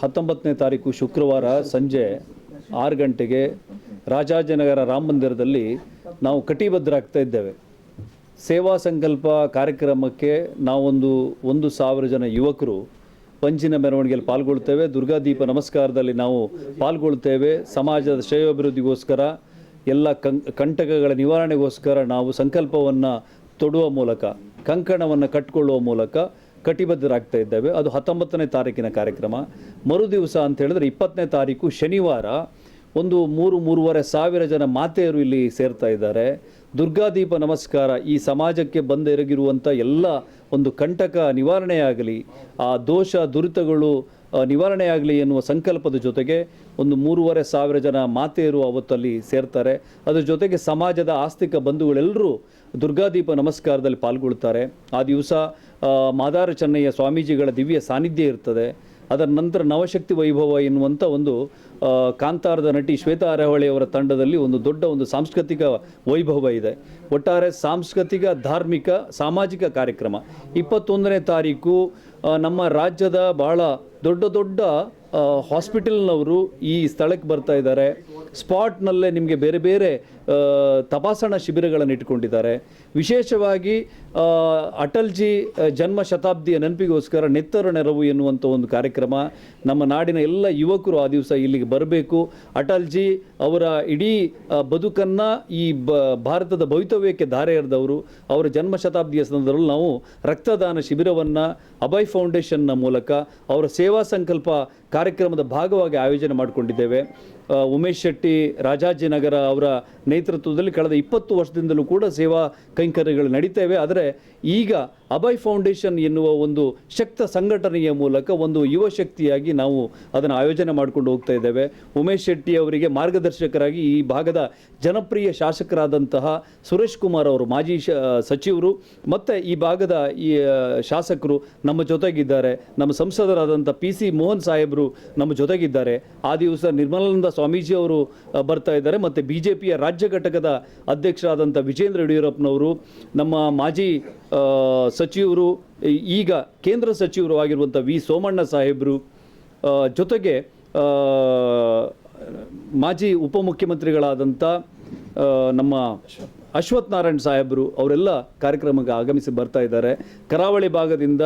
ಹತ್ತೊಂಬತ್ತನೇ ತಾರೀಕು ಶುಕ್ರವಾರ ಸಂಜೆ ಆರು ಗಂಟೆಗೆ ರಾಜಾಜನಗರ ರಾಮ ಮಂದಿರದಲ್ಲಿ ನಾವು ಕಟಿಬದ್ಧರಾಗ್ತಾ ಇದ್ದೇವೆ. ಸೇವಾ ಸಂಕಲ್ಪ ಕಾರ್ಯಕ್ರಮಕ್ಕೆ ನಾವೊಂದು ಒಂದು ಸಾವಿರ ಜನ ಯುವಕರು ಪಂಚಿನ ಮೆರವಣಿಗೆಯಲ್ಲಿ ಪಾಲ್ಗೊಳ್ತೇವೆ ದುರ್ಗಾದೀಪ ನಮಸ್ಕಾರದಲ್ಲಿ ನಾವು ಪಾಲ್ಗೊಳ್ತೇವೆ ಸಮಾಜದ ಶ್ರೇಯೋಭಿವೃದ್ಧಿಗೋಸ್ಕರ, ಎಲ್ಲ ಕಂಟಕಗಳ ನಿವಾರಣೆಗೋಸ್ಕರ ನಾವು ಸಂಕಲ್ಪವನ್ನು ತೊಡುವ ಮೂಲಕ, ಕಂಕಣವನ್ನು ಕಟ್ಟಿಕೊಳ್ಳುವ ಮೂಲಕ ಕಟಿಬದ್ಧರಾಗ್ತಾ ಇದ್ದೇವೆ. ಅದು ಹತ್ತೊಂಬತ್ತನೇ ತಾರೀಕಿನ ಕಾರ್ಯಕ್ರಮ. ಮರು ದಿವಸ ಅಂತ ಹೇಳಿದ್ರೆ ಇಪ್ಪತ್ತನೇ ತಾರೀಕು ಶನಿವಾರ ಒಂದು ಮೂರು, ಮೂರುವರೆ ಸಾವಿರ ಜನ ಮಾತೆಯರು ಇಲ್ಲಿ ಸೇರ್ತಾ ಇದ್ದಾರೆ. ದುರ್ಗಾದೀಪ ನಮಸ್ಕಾರ ಈ ಸಮಾಜಕ್ಕೆ ಬಂದೆರಗಿರುವಂಥ ಎಲ್ಲ ಒಂದು ಕಂಟಕ ನಿವಾರಣೆಯಾಗಲಿ, ಆ ದೋಷ, ದುರಿತಗಳು ನಿವಾರಣೆಯಾಗಲಿ ಎನ್ನುವ ಸಂಕಲ್ಪದ ಜೊತೆಗೆ ಒಂದು ಮೂರುವರೆ ಸಾವಿರ ಜನ ಮಾತೆಯರು ಅವತ್ತಲ್ಲಿ ಸೇರ್ತಾರೆ. ಅದರ ಜೊತೆಗೆ ಸಮಾಜದ ಆಸ್ತಿಕ ಬಂಧುಗಳೆಲ್ಲರೂ ದುರ್ಗಾದೀಪ ನಮಸ್ಕಾರದಲ್ಲಿ ಪಾಲ್ಗೊಳ್ತಾರೆ. ಆ ದಿವಸ ಮಾದಾರ ಚೆನ್ನಯ್ಯ ಸ್ವಾಮೀಜಿಗಳ ದಿವ್ಯ ಸಾನ್ನಿಧ್ಯ ಇರ್ತದೆ. ಅದರ ನಂತರ ನವಶಕ್ತಿ ವೈಭವ ಎನ್ನುವಂಥ ಒಂದು ಕಾಂತಾರದ ನಟಿ ಶ್ವೇತಾ ಅರಹೊಳೆಯವರ ತಂಡದಲ್ಲಿ ಒಂದು ದೊಡ್ಡ ಒಂದು ಸಾಂಸ್ಕೃತಿಕ ವೈಭವ ಇದೆ. ಒಟ್ಟಾರೆ ಸಾಂಸ್ಕೃತಿಕ, ಧಾರ್ಮಿಕ, ಸಾಮಾಜಿಕ ಕಾರ್ಯಕ್ರಮ. ಇಪ್ಪತ್ತೊಂದನೇ ತಾರೀಕು ನಮ್ಮ ರಾಜ್ಯದ ಬಹಳ ದೊಡ್ಡ ದೊಡ್ಡ ಹಾಸ್ಪಿಟಲ್ನವರು ಈ ಸ್ಥಳಕ್ಕೆ ಬರ್ತಾ ಇದ್ದಾರೆ. ಸ್ಪಾಟ್ನಲ್ಲೇ ನಿಮಗೆ ಬೇರೆ ಬೇರೆ ತಪಾಸಣಾ ಶಿಬಿರಗಳನ್ನು ಇಟ್ಕೊಂಡಿದ್ದಾರೆ ವಿಶೇಷವಾಗಿ ಅಟಲ್ಜಿ ಜನ್ಮ ಶತಾಬ್ದಿಯ ನೆನಪಿಗೋಸ್ಕರ ನೆತ್ತರ ನೆರವು ಎನ್ನುವಂಥ ಒಂದು ಕಾರ್ಯಕ್ರಮ ನಮ್ಮ ನಾಡಿನ ಎಲ್ಲ ಯುವಕರು ಆ ದಿವಸ ಇಲ್ಲಿಗೆ ಬರಬೇಕು. ಅಟಲ್ಜಿ ಅವರ ಇಡೀ ಬದುಕನ್ನು ಈ ಬ, ಭಾರತದ ಭವಿತವ್ಯಕ್ಕೆ ಧಾರೆ ಎರೆದವರು. ಅವರ ಜನ್ಮ ಶತಾಬ್ದಿಯ ಸಂದರ್ಭದಲ್ಲಿ ನಾವು ರಕ್ತದಾನ ಶಿಬಿರವನ್ನು, ಅಭಯ್ ಫೌಂಡೇಶನ್ನ ಮೂಲಕ ಅವರ ಸೇವಾ ಸಂಕಲ್ಪ ಕಾರ್ಯಕ್ರಮದ ಭಾಗವಾಗಿ ಆಯೋಜನೆ ಮಾಡಿಕೊಂಡಿದ್ದೇವೆ. ಉಮೇಶ್ ಶೆಟ್ಟಿ, ರಾಜಾಜಿನಗರ ಅವರ ನೇತೃತ್ವದಲ್ಲಿ ಕಳೆದ ಇಪ್ಪತ್ತು ವರ್ಷದಿಂದಲೂ ಕೂಡ ಸೇವಾ ಕೈಂಕರ್ಯಗಳು ನಡೀತೇವೆ. ಆದರೆ ಈಗ ಅಭಯ್ ಫೌಂಡೇಶನ್ ಎನ್ನುವ ಒಂದು ಶಕ್ತ ಸಂಘಟನೆಯ ಮೂಲಕ ಒಂದು ಯುವ ಶಕ್ತಿಯಾಗಿ ನಾವು ಅದನ್ನು ಆಯೋಜನೆ ಮಾಡಿಕೊಂಡು ಹೋಗ್ತಾ ಇದ್ದೇವೆ. ಉಮೇಶ್ ಶೆಟ್ಟಿ ಅವರಿಗೆ ಮಾರ್ಗದರ್ಶಕರಾಗಿ ಈ ಭಾಗದ ಜನಪ್ರಿಯ ಶಾಸಕರಾದಂತಹ ಸುರೇಶ್ ಕುಮಾರ್ ಅವರು, ಮಾಜಿ ಸಚಿವರು ಮತ್ತು ಈ ಭಾಗದ ಈ ಶಾಸಕರು ನಮ್ಮ ಜೊತೆಗಿದ್ದಾರೆ. ನಮ್ಮ ಸಂಸದರಾದಂಥ ಪಿ ಸಿ ಮೋಹನ್ ಸಾಹೇಬರು ನಮ್ಮ ಜೊತೆಗಿದ್ದಾರೆ. ಆ ದಿವಸ ನಿರ್ಮಲಾನಂದ ಸ್ವಾಮೀಜಿ ಅವರು ಬರ್ತಾ ಇದ್ದಾರೆ. ಮತ್ತು ಬಿ ಜೆ ಪಿಯ ರಾಜ್ಯ ಘಟಕದ ಅಧ್ಯಕ್ಷರಾದಂಥ ವಿಜೇಂದ್ರ ಯಡಿಯೂರಪ್ಪನವರು, ನಮ್ಮ ಮಾಜಿ ಸಚಿವರು ಈಗ ಕೇಂದ್ರ ಸಚಿವರು ಆಗಿರುವಂಥ ವಿ ಸೋಮಣ್ಣ ಸಾಹೇಬರು ಜೊತೆಗೆ ಮಾಜಿ ಉಪಮುಖ್ಯಮಂತ್ರಿಗಳಾದಂಥ ನಮ್ಮ ಅಶ್ವಥ್ ನಾರಾಯಣ್ ಸಾಹೇಬರು ಅವರೆಲ್ಲ ಕಾರ್ಯಕ್ರಮಕ್ಕೆ ಆಗಮಿಸಿ ಬರ್ತಾ ಇದ್ದಾರೆ. ಕರಾವಳಿ ಭಾಗದಿಂದ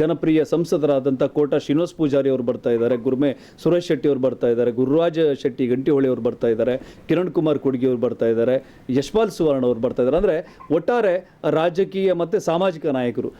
ಜನಪ್ರಿಯ ಸಂಸದರಾದಂಥ ಕೋಟ ಶ್ರೀನಿವಾಸ್ ಪೂಜಾರಿ ಅವರು ಬರ್ತಾ ಇದ್ದಾರೆ. ಗುರುಮೆ ಸುರೇಶ್ ಶೆಟ್ಟಿ ಅವರು ಬರ್ತಾ ಇದ್ದಾರೆ. ಗುರುರಾಜ ಶೆಟ್ಟಿ ಗಂಟಿಹೊಳಿ ಅವರು ಬರ್ತಾ ಇದ್ದಾರೆ. ಕಿರಣ್ ಕುಮಾರ್ ಕೊಡ್ಗಿ ಅವರು ಬರ್ತಾ ಇದ್ದಾರೆ. ಯಶ್ಪಾಲ್ ಸುವರ್ಣ ಅವರು ಬರ್ತಾ ಇದ್ದಾರೆ. ಅಂದರೆ ಒಟ್ಟಾರೆ ರಾಜಕೀಯ ಮತ್ತು ಸಾಮಾಜಿಕ ನಾಯಕರು.